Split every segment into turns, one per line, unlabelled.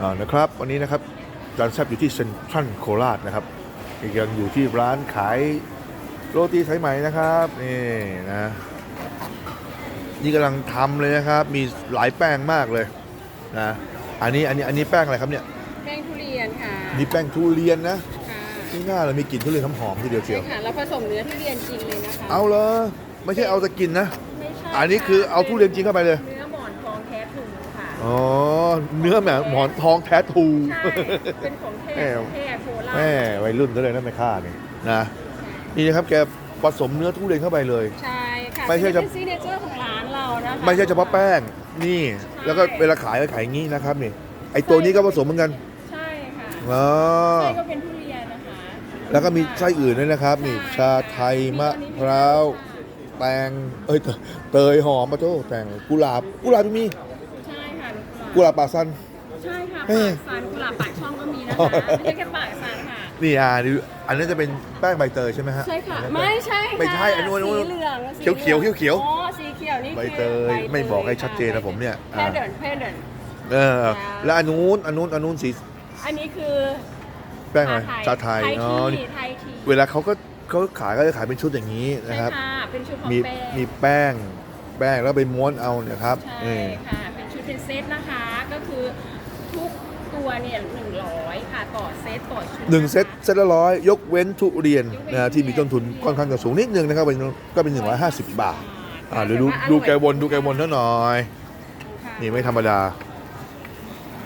อ่านะครับวันนี้นะครับร้านแซบอยู่ที่เซ็นทรัลโคราชนะครับยังอยู่ที่ร้านขายโรตีสายไหมนะครับนี่นะนี่กำลังทำเลยนะครับ มีหลายแป้งมากเลยนะอันนี้อันนี้อันนี้แป้งอะไรครับเนี่ย
แป้งทุเรียนค่ะ
นี่แป้งทุเรียนนะ
ค่ะ
นี่น่าเลยมีกลิ่นทุเรียนหอมๆทีเดียวเชี
ใช่
ยว
ค่ะแล้วผสมเนื้อทุเรียนจริงเลยนะคะ
เอาเลยไม่ใช่เอาแต่กินนะ
ไม่ใช่
อันนี้คือเอาทุเรียนจริงเข้าไปเลย อ๋อ เนื้อแบบหมอนทองแท้ทู
ใช่เป็นของแท้
แม่
ของแท้โคราช
แม่วัยรุ่นซะเลยนะแม่ค้านี่นะนี่นะครับแกผสมเนื้อทุเรียนเข้าไปเลย
ใช่ค่ะ
ไม่ใช่จะ
เป็นซิกเนเจอร์ของร้านเรานะคะ
ไม่ใช่เฉพาะแป้งนี่แล้วก็เวลาขายก็ขายอย่างนี้นะครับนี่ไอตัวนี้ก็ผสมเหมือนกัน
ใช่ค่ะ
อ๋อ
ไส้ก็เป็นทุเรียนนะคะ
แล้วก็มีไส้อื่นด้วยนะครับนี่ชาไทยมะพร้าวแตงเอ้ยเตเตยหอมมาโต้แตงกุหลาบกุหลาบมี
ใช่ค่ะ
กุหลาบป่าซัน
ใช่ค่ะ
เอ้
ปายกซันกุหลาบปากช่องก็มีนะ
อ๋อ
คะไม่ใช่แค่ปากซันค่ะ
นี่อ่าดูอันนั้นจะเป็นแป้งใบเตยใช่ไหมฮะ
ใช่ค่ะ ไม่ใช่ค่ะ
ไม่ใช่อันนู้นอันนู้น
สีเหลือง
เขียวเขียวเขียวเขียว
อ๋อสีเขียวนี่
ใบ
คือ
เตย
ใบ
ไม่บอกให้ชัดเจนนะผมเนี่ย
แพ
อ่า
เดินแพเดิน
เออ แล้วอันนู้นอันนู้นอันนู้นสี
อันนี้คือ
แป้งอะไรชาไทย
ไทย
อ๋อ
ที
นี่
ไทยที
เวลาเขาก็เขาขายก็จะขายเป็นชุดอย่างนี้
ใช่
นะครับ
ค่ะเป็นชุดของ
มี
แป้ง
มีแป้งแป้งแล้วไปม้วนเอาเนี่ยครับ
ใช่
นี่
ค่ะ เป็นชุดเป็นเซตนะคะ ก็คือทุกตัวเนี่ยหนึ่งร้อยค่ะต่อเซตต่อชุด
หนึ่งเซต
นะคะ
เซตละร้อยยกเว้นทุเรียน
ยกเว้น
นะที่มีต้นทุนค่อนข้างจะสูงนิดนึงนะครับเป็นก็เป็น 150 บาทอ่าเดี๋ยวดูดูแกวนดูแกวนเท่าหน่อย
ค่ะ
นี่ไม่ธรรมดา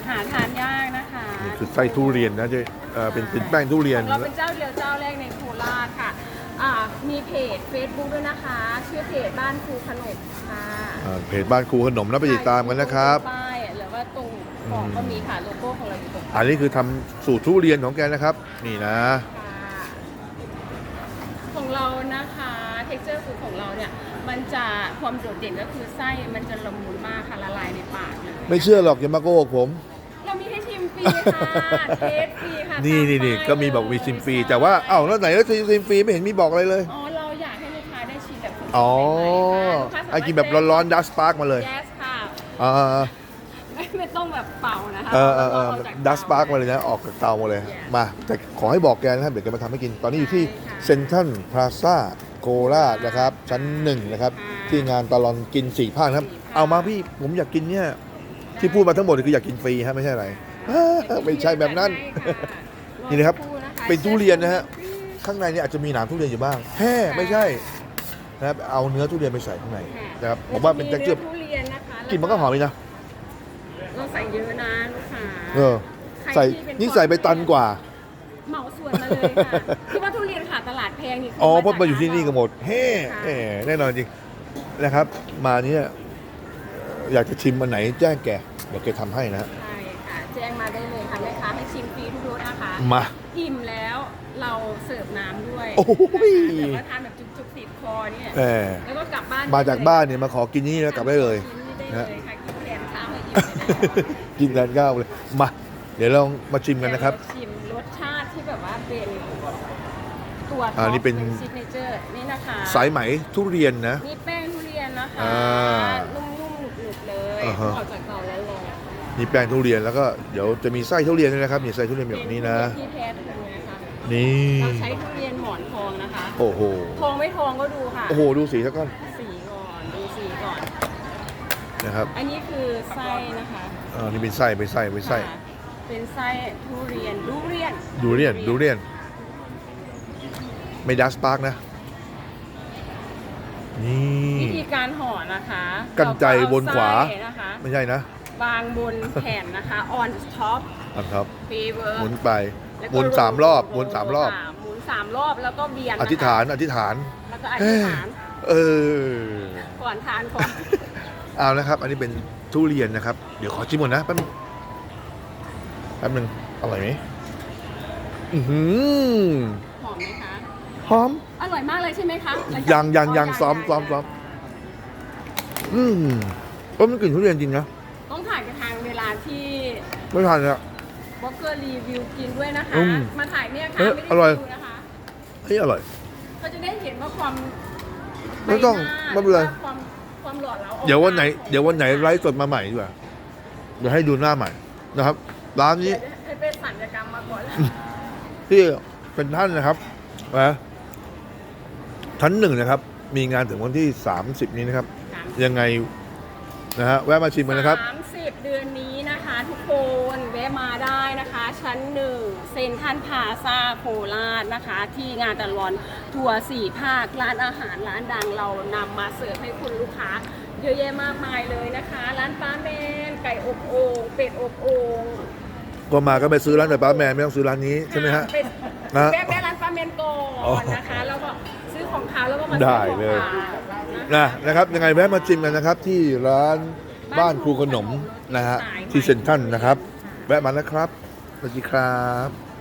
หาทานยากนะคะ
นี่คือไส้ทุเรียนนะเจ๊เอ่อเป็นเป็นแป้งทุเรียน
ของเราเป็นเจ้าเดียวเจ้าแรกในโคราชค่ะ อ่ามีเพจ Facebook ด้วยนะคะ ชื่อเพจบ้านครูขนมค่ะ
อ่าเพจบ้านครูขนมนะไปติดตามกันนะครับ
ป้ายหรือว่าตรงของก็มีค่ะโลโก้ของเราอยู่ตรง
อันนี้คือทำสูตรทุเรียนของแกนะครับ นี่นะ
ค่ะของเรานะคะ เท็กเจอร์ฟูดของเราเนี่ย มันจะความโดดเด่นก็คือไส้มันจะละมุนมากค่ะละลายในปากเลย
ไม่เชื่อหรอกอย่ามาโกหกผม
เรามีให้ชิม ฟรีค่ะเทสฟรีค่ะ
นี่
ตาม
นี่นี่
ป้าย
ก็มีบอกมีซิมฟรี
ใช่
แต่ว่าเอ้าแล้วไหนแล้วซิมฟรีไม่เห็นมีบอกอะไรเลย
อ๋อเราอยากให้ลูกค้าได้ชิมแบบสดๆ
อ๋อ
ใหม่ๆค่ะ
ไอ้กินแบบร้อนๆดัสปาร์กมาเลย
แยสค่ะ
อ่า
ไม่ไม่ต้องแบบเป่านะคะ
เออเออเออ
ราจาก
ดัสปาร์ก
เต
มาเลยนะออกจากเตามาเลย
Yeah
มาแต่ขอให้บอกแกนะครับเดี๋ยวแกมาทำให้กินตอนนี้อยู่ที่
ใช่ค่ะ
เซ็นทรัลพลาซ่าโคราชนะครับ ชั้นหนึ่งนะครับ
ค่ะ
ที่งานตลอนกินสี่ภาคนะครับ
สี่ภาค
เอามาพี่ผมอยากกินเนี่ย ที่พูดมาทั้งหมดคืออยากกินฟรีฮะไม่ใช่อะไร ไม่ใช่แบบนั้น นี่นะครับ เป็นทุเรียนนะฮะ ข้างในเนี่ยอาจจะมีหนามทุเรียนอยู่บ้างแฮ่ไม่ใช่นะครับเอาเนื้อทุเรียนไปใส่ข้างในนะครับผมว่าเป็นแจ็คเจือบ
ทุเรียนนะคะ
กลิ่นมันก็หอมดีนะ
เราใส่เยอะนะลูกค้า
เออ ใส่นี่ใส่ไปตันกว่า
เหมาส่วนมาเลยค่ะที่ว่าทุเรียนขาดตลาดแพงนี่คื
อ๋อเพราะมาอยู่ที่นี่กันหมดเฮ้
ค่ะ
แหมแน่นอนจริงนะครับ มาเนี่ยอยากจะชิมอันไหนแจ้งแกเดี๋ยวแกทำให้นะฮะ
ใช่ค่ะ แจ้งมาได้เลยค่ะแม่ค้าให้ชิมฟรีทุกรสนะคะ
มา
อิ่มแล้วเราเสิร์ฟน้ำด้วย
โอ้ย
นะคะแต่ว่าทานแบบจุกๆติดคอเนี่ย
แหม
แล้วก็กลับบ้าน
มาจากบ้านเนี่ยมาขอกินนี่แล้วกลับได้เลย
กินได้
นะ
เลยค่ะกินแทนข้าวให้อิ่มเลยนะคะ
กินแทนข้าวเลย มา เดี๋ยวเรามาชิมกันนะครับ
เดี๋ยวเาชิมรสชาติที่แบบว่าเป็นตัว
อ่านี่เป็น
ซิกเนเจอร์นี่นะคะ
สายไหมทุเรียนนะ
นี่แป้งทุเรียนนะคะ
อ่า
นุ่มๆหนุบๆเลย
อ่าฮะ
ออกจากเตาแล้วลง
นี่แป้งทุเรียนแล้วก็เดี๋ยวจะมีไส้ทุเรียนด้วยนะครับนี่ไส้ทุเรียนแบบนี้นะ
ที่แท้ทุเรียนนะคะ
นี่
เราใช้ทุเรียนหมอนทองนะคะ
โอ้โห
ทองไม่ทองก็ดูค่ะ
โอ้โห ดูสีสักก้อน
สีก่อน ดูสีก่อน
นะครับ
อันนี้คือไส้นะคะ
อ่านี่เป็นไส้เป็นไส้เป็นไส้
ค่ะเป็นไส้ทุเรียนดูเรียน
ดูเรียนดูเรียน ไม่ดัสปาร์กนะ นี่
วิธีการห่อนะคะ
กรรไกรบนขวา
เรก็เอไส้นะคะ
ไม่ใช่นะ
วางบนแผ่นนะคะ on top
อันครับ
favor
หมุนไป
แล้ว
ห
ก็
มุนสามรอบหมุนสามรอบ
ค่ะหมุนสามรอบแล้วก็เบียดนะคะ
อธิษฐานอธิษฐาน
แล้วก็อธิษฐาน
เออ
ก่อนทานก่อน
เอานะครับ อันนี้เป็นทุเรียนนะครับ เดี๋ยวขอชิมก่อนนะแป๊บนึงแป๊บนึงอร่อยไหมอือหือ
หอมไหมคะ
หอม
อร่อยมากเลยใช่ไหมคะหลัจาก
ยังยังยัง
อ๋อ
ซ้อมซ้อมซ้อมอืมก็มันกลิ่นทุเรียนจริงนะา
งเวลาที่
ไม่ทานเลยอะ
บล็อกเกอร์รีวิวกินด้วยนะคะ
อืม
มาถ่ายเนี่ยค่ะ
เอ๊ะ
ไม่ได้
อร่อย
รีวิวนะคะ
เฮ้ยอร่อย
เขาจะได้เห็นว่าความ
ไม่ต้อง
ใบห
ไม่เป็นไร
ว่าความความหล่อเหลาออก
เดี๋ยววันไหน
มา
เดี๋ยววันไหนไลฟ์สดมาใหม่ดีกว่า เดี๋ยวให้ดูหน้าใหม่นะครับ ร้านนี้
ให้เป็นสัญญกรรมมาก่อน
ที่เป็นท่านนะครับนะชั้นหนึ่งนะครับ มีงานถึงวันที่ 30 นี้นะครับ ยังไงนะฮะแวะมาชิมกันนะครับ
สามสิบเดือนนี้นะคะ ทุกคนแวะมาได้ นะคะ ชั้นหนึ่งเซนทันพาซาโคราชนะคะ ที่งานตะลอนทัวร์สี่ภาค ร้านอาหารร้านดังเรานำมาเสิร์ฟให้คุณลูกค้า เยอะแยะมากมายเลยนะคะ ร้านป้าแมนไก่อบโอ่งเป็ดอบโอ่ง
ก็มาก็ไปซื้อร้านแต่ป้าแมนไม่ต้องซื้อร้านนี้ใช่ไหมฮะ
เป็ด
นะ
แวะแวะร้านป้าแมนก่
อ๋
อ
อ
นนะคะแล้วก็ซื้อของเขาแล้วก็มา
ได้
ซื้อของ
เลย
ฝาก
นะนะครับยังไงแวะมาชิมกันนะครับ ที่ร้านบ้านครูขนมนะฮะที่เซ็นทรัลนะครับ แวะมานะครับส วัสดีครับ